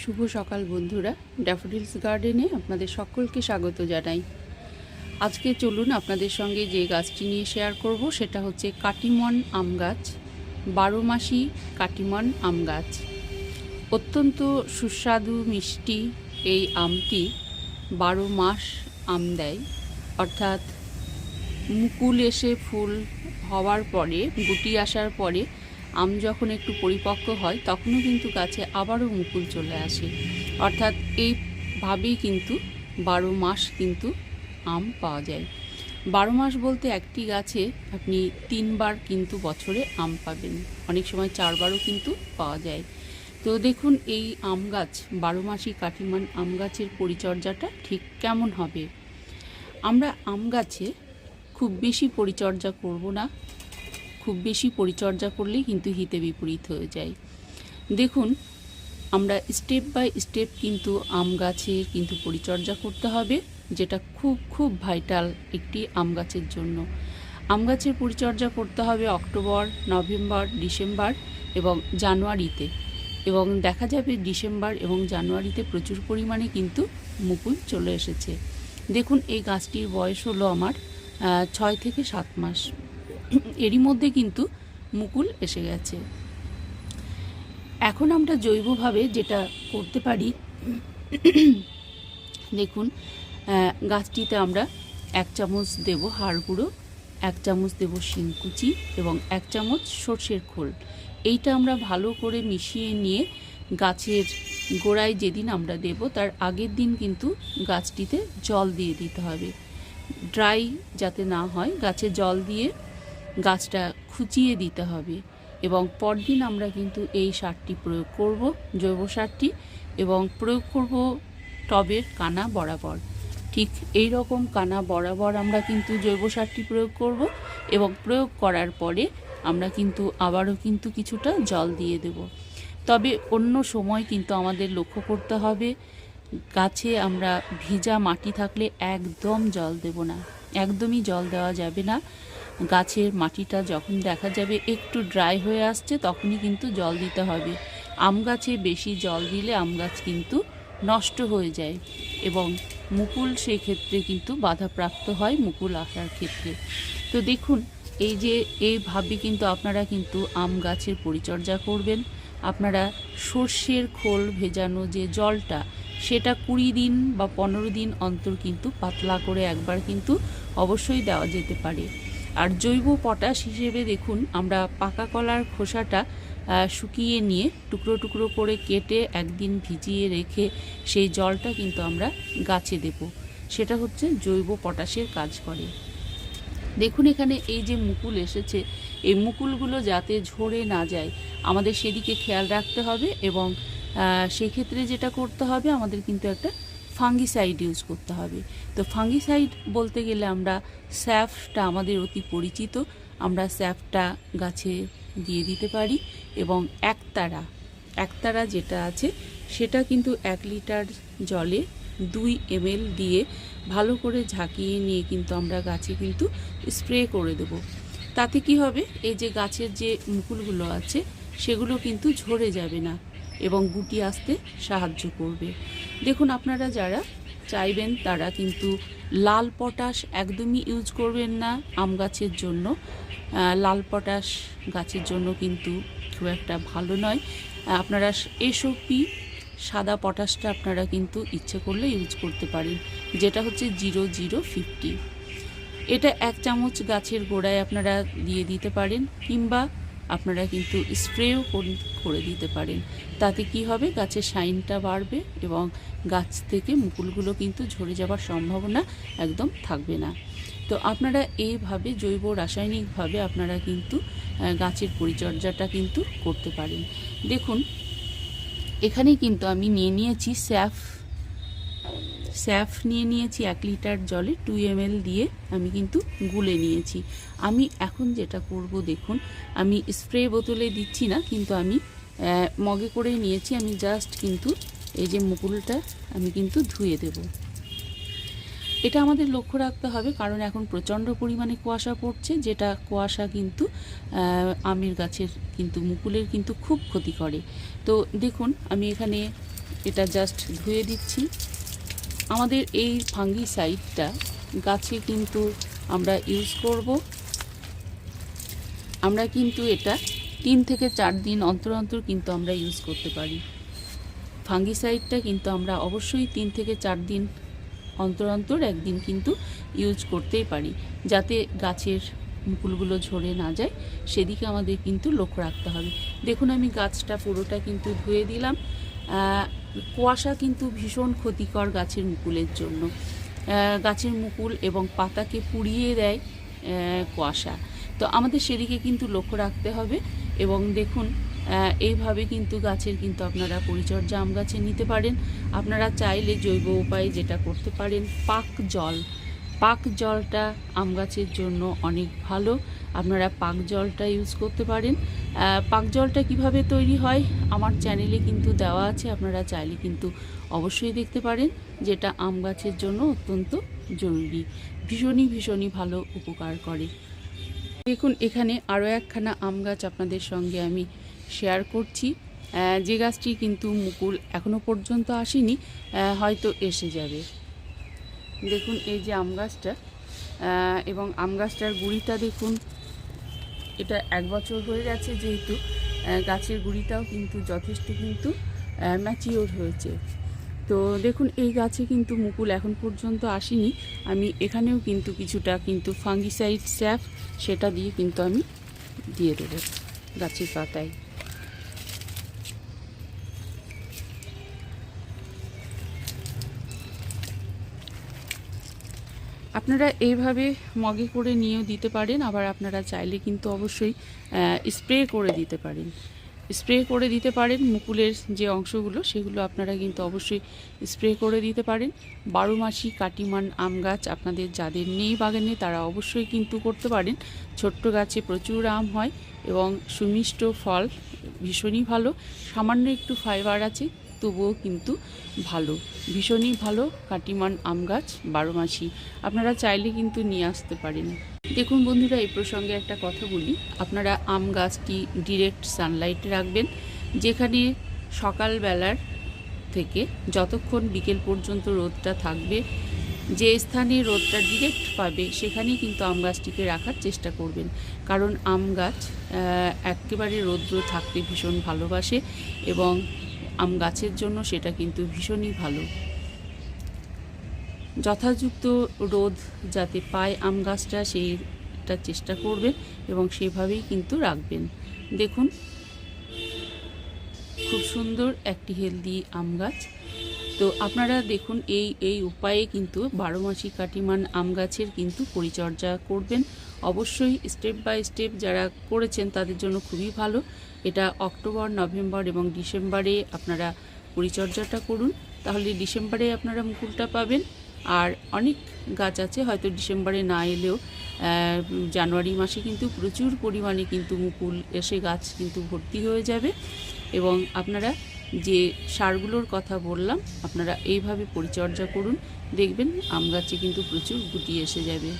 শুভ সকাল বন্ধুরা। ড্যাফোডিলস গার্ডেনে আপনাদের সকলকে স্বাগত জানাই। আজকে চলুন আপনাদের সঙ্গে যে গাছটি নিয়ে শেয়ার করব, সেটা হচ্ছে কাটিমন আম গাছ, বারো মাসি কাটিমন আম গাছ। অত্যন্ত সুস্বাদু, মিষ্টি এই আমটি বারো মাস আম দেয়। অর্থাৎ মুকুল এসে ফুল হওয়ার পরে, গুটি আসার পরে আম যখন একটু পরিপক্ক হয়, তখনও কিন্তু গাছে আবারও মুকুল চলে আসে। অর্থাৎ এইভাবেই কিন্তু বারো মাস কিন্তু আম পাওয়া যায়। বারো মাস বলতে একটি গাছে আপনি তিনবার কিন্তু বছরে আম পাবেন। অনেক সময় চারবারও কিন্তু পাওয়া যায়। তো দেখুন, এই আম গাছ, বারো মাসি কাঠিমান আম গাছের পরিচর্যাটা ঠিক কেমন হবে? আমরা আম গাছে খুব বেশি পরিচর্যা করব না। খুব বেশি পরিচর্যা করলেই কিন্তু হিতে বিপরীত হয়ে যায়। দেখুন, আমরা স্টেপ বাই স্টেপ কিন্তু আম গাছের কিন্তু পরিচর্যা করতে হবে, যেটা খুব খুব ভাইটাল একটি আম গাছের জন্য। আম গাছের পরিচর্যা করতে হবে অক্টোবর, নভেম্বর, ডিসেম্বর এবং জানুয়ারিতে এবং দেখা যাবে ডিসেম্বর এবং জানুয়ারিতে প্রচুর পরিমাণে কিন্তু মুকুল চলে এসেছে। দেখুন, এই গাছটির বয়স হলো আমার ছয় থেকে সাত মাস। এরই মধ্যে কিন্তু মুকুল এসে গেছে। এখন আমরা জৈবভাবে যেটা করতে পারি, দেখুন গাছটিতে আমরা এক চামচ দেব হাড় গুঁড়ো, এক চামচ দেব শিংকুচি এবং এক চামচ সর্ষের খোল। এইটা আমরা ভালো করে মিশিয়ে নিয়ে গাছের গোড়ায় যেদিন আমরা দেব, তার আগের দিন কিন্তু গাছটিতে জল দিয়ে দিতে হবে। ড্রাই যাতে না হয়, গাছে জল দিয়ে গাছটা খুচিয়ে দিতে হবে। এবং পরদিন আমরা কিন্তু এই সারটি প্রয়োগ করব, জৈব সারটি, এবং প্রয়োগ করব টবের কানা বরাবর। ঠিক এই রকম কানা বরাবর আমরা কিন্তু জৈব সারটি প্রয়োগ করব, এবং প্রয়োগ করার পরে আমরা কিন্তু আবারও কিন্তু কিছুটা জল দিয়ে দেব। তবে অন্য সময় কিন্তু আমাদের লক্ষ্য করতে হবে, গাছে আমরা ভিজা মাটি থাকলে একদম জল দেব না। একদমই জল দেওয়া যাবে না। গাছের মাটিটা যখন দেখা যাবে একটু ড্রাই হয়ে আসছে, তখনই কিন্তু জল দিতে হবে। আম গাছে বেশি জল দিলে আম গাছ কিন্তু নষ্ট হয়ে যায় এবং মুকুল ক্ষেত্রে কিন্তু বাধাপ্রাপ্ত হয় মুকুল আসার ক্ষেত্রে। তো দেখুন, এই যে এইভাবে কিন্তু আপনারা কিন্তু আম গাছের পরিচর্যা করবেন। আপনারা সর্ষের খোল ভেজানো যে জলটা, সেটা কুড়ি দিন বা পনেরো দিন অন্তর কিন্তু পাতলা করে একবার কিন্তু অবশ্যই দেওয়া যেতে পারে। আর জৈব পটাশ হিসেবে দেখুন, আমরা পাকা কলার খোসাটা শুকিয়ে নিয়ে টুকরো টুকরো করে কেটে একদিন ভিজিয়ে রেখে সেই জলটা কিন্তু আমরা গাছে দেব। সেটা হচ্ছে জৈব পটাশের কাজ করে। দেখুন এখানে এই যে মুকুল এসেছে, এই মুকুলগুলো যাতে ঝরে না যায়, আমাদের সেদিকে খেয়াল রাখতে হবে এবং সেক্ষেত্রে যেটা করতে হবে, আমাদের কিন্তু একটা ফাঙ্গিসাইড ইউজ করতে হবে। তো ফাঙ্গিসাইড বলতে গেলে আমরা স্যাফটা আমাদের অতি পরিচিত। আমরা স্যাফটা গাছে দিয়ে দিতে পারি এবং একতারা একতারা যেটা আছে সেটা কিন্তু এক লিটার জলে দুই এমএল দিয়ে ভালো করে ঝাঁকিয়ে নিয়ে কিন্তু আমরা গাছে কিন্তু স্প্রে করে দেব। তাতে কি হবে? এই যে গাছের যে মুকুলগুলো আছে সেগুলো কিন্তু ঝরে যাবে না। এবং গুটি আসতে সাহায্য করবে। দেখুন আপনারা যারা চাইবেন তারা কিন্তু লাল পটাশ একদমই ইউজ করবেন না আম গাছের জন্য। লাল পটাশ গাছের জন্য কিন্তু খুব একটা ভালো নয়। আপনারা এসওপি সাদা পটাশটা আপনারা কিন্তু ইচ্ছে করলে ইউজ করতে পারেন, যেটা হচ্ছে জিরো জিরো ফিফটি এটা এক চামচ গাছের গোড়ায় আপনারা দিয়ে দিতে পারেন, কিংবা আপনারা কিন্তু স্প্রেও করে দিতে পারেন। তাতে কি হবে? গাছের সাইনটা বাড়বে এবং গাছ থেকে মুকুলগুলো কিন্তু ঝরে যাওয়ার সম্ভাবনা একদম থাকবে না। তো আপনারা এইভাবে জৈব রাসায়নিকভাবে আপনারা কিন্তু গাছের পরিচর্যাটা কিন্তু করতে পারেন। দেখুন, এখানে কিন্তু আমি নিয়ে নিয়েছি স্যাফ স্যাফ নিয়ে নিয়েছি এক লিটার জলে টু এম দিয়ে আমি কিন্তু গুলে নিয়েছি। আমি এখন যেটা করব দেখুন, আমি স্প্রে বোতলে দিচ্ছি না, কিন্তু আমি মগে করে নিয়েছি। আমি জাস্ট কিন্তু এই যে মুকুলটা আমি কিন্তু ধুয়ে দেব। এটা আমাদের লক্ষ্য রাখতে হবে, কারণ এখন প্রচণ্ড পরিমাণে কুয়াশা পড়ছে, যেটা কুয়াশা কিন্তু আমের গাছের কিন্তু, মুকুলের কিন্তু খুব ক্ষতি করে। তো দেখুন, আমি এখানে এটা জাস্ট ধুয়ে দিচ্ছি। আমাদের এই ফাঙ্গি সাইডটা গাছে কিন্তু আমরা ইউজ করব। আমরা কিন্তু এটা তিন থেকে চার দিন অন্তর অন্তর কিন্তু আমরা ইউজ করতে পারি। ফাঙ্গিসাইডটা কিন্তু আমরা অবশ্যই তিন থেকে চার দিন অন্তর অন্তর একদিন কিন্তু ইউজ করতেই পারি, যাতে গাছের মুকুলগুলো ঝরে না যায়। সেদিকে আমাদের কিন্তু লক্ষ্য রাখতে হবে। দেখুন আমি গাছটা পুরোটা কিন্তু ধুয়ে দিলাম। কুয়াশা কিন্তু ভীষণ ক্ষতিকর গাছের মুকুলের জন্য। গাছের মুকুল এবং পাতাকে পুড়িয়ে দেয় কুয়াশা। তো আমাদের সেদিকে কিন্তু লক্ষ্য রাখতে হবে এবং দেখুন এইভাবে কিন্তু গাছের কিন্তু আপনারা পরিচর্যা আম গাছে নিতে পারেন। আপনারা চাইলে জৈব উপায়ে যেটা করতে পারেন, পাক জল। পাক জলটা আম গাছের জন্য অনেক ভালো। আপনারা পাক জলটা ইউজ করতে পারেন। পাক জলটা কীভাবে তৈরি হয় আমার চ্যানেলে কিন্তু দেওয়া আছে, আপনারা চাইলে কিন্তু অবশ্যই দেখতে পারেন, যেটা আম গাছের জন্য অত্যন্ত জরুরি। ভীষণই ভীষণই ভালো উপকার করে। দেখুন, এখানে আরও একখানা আম গাছ আপনাদের সঙ্গে আমি শেয়ার করছি। যে গাছটি কিন্তু মুকুল এখনও পর্যন্ত আসেনি হয়তো এসে যাবে। দেখুন এই যে আম গাছটা এবং আম গাছটার গুড়িটা দেখুন। এটা এক বছর হয়ে গেছে যেহেতু গাছের গুড়িটাও কিন্তু যথেষ্ট কিন্তু ম্যাচিওর হয়েছে। তো দেখুন, এই গাছে কিন্তু মুকুল এখন পর্যন্ত আসেনি। আমি এখানেও কিন্তু কিছুটা কিন্তু ফাঙ্গিসাইড স্যাফ সেটা দিয়ে কিন্তু আমি দিয়ে দেবো গাছের পাতায়। আপনারা এইভাবে মগে করে নিয়েও দিতে পারেন, আবার আপনারা চাইলে কিন্তু অবশ্যই স্প্রে করে দিতে পারেন। স্প্রে করে দিতে পারেন, মুকুলের যে অংশগুলো সেগুলো আপনারা কিন্তু অবশ্যই স্প্রে করে দিতে পারেন। বারো মাসি কাটিমান আম গাছ আপনাদের যাদের নেই বাগানে তারা অবশ্যই কিন্তু করতে পারেন। ছোট্ট গাছে প্রচুর আম হয় এবং সুমিষ্ট ফল ভীষণই ভালো। সামান্য একটু ফাইবার আছে তবুও কিন্তু ভালো, ভীষণই ভালো কাটিমান আম গাছ, বারো মাসি। আপনারা চাইলে কিন্তু নিয়ে আসতে পারেন। দেখুন বন্ধুরা, এই প্রসঙ্গে একটা কথা বলি। আপনারা আম গাছটি ডিরেক্ট সানলাইটে রাখবেন, যেখানে সকালবেলার থেকে যতক্ষণ বিকেল পর্যন্ত রোদটা থাকবে, যে স্থানে রোদটা ডিরেক্ট পাবে, সেখানেই কিন্তু আম গাছটিকে রাখার চেষ্টা করবেন। কারণ আম গাছ একেবারে রৌদ্র থাকতে ভীষণ ভালোবাসে এবং আম গাছের জন্য সেটা কিন্তু ভীষণই ভালো। যথাযুক্ত রোদ যাতে পায় আম গাছটা সেইটা চেষ্টা করবেন এবং সেভাবেই কিন্তু রাখবেন। দেখুন, খুব সুন্দর একটি হেলদি আম গাছ। তো আপনারা দেখুন, এই এই উপায়ে কিন্তু বারো মাসি কাটিমান আম গাছের কিন্তু পরিচর্যা করবেন। অবশ্যই স্টেপ বাই স্টেপ যারা করেছেন তাদের জন্য খুবই ভালো। এটা অক্টোবর, নভেম্বর এবং ডিসেম্বরে আপনারা পরিচর্যাটা করুন। তাহলে ডিসেম্বরে আপনারা মুকুলটা পাবেন। আর অনেক গাছ আছে, হয়তো ডিসেম্বরে না এলেও জানুয়ারি মাসে কিন্তু প্রচুর পরিমাণে কিন্তু মুকুল এসে গাছ কিন্তু ভর্তি হয়ে যাবে। এবং আপনারা যে সারগুলোর কথা বললাম, আপনারা এইভাবে পরিচর্যা করুন, দেখবেন আম গাছে কিন্তু প্রচুর গুটি এসে যাবে।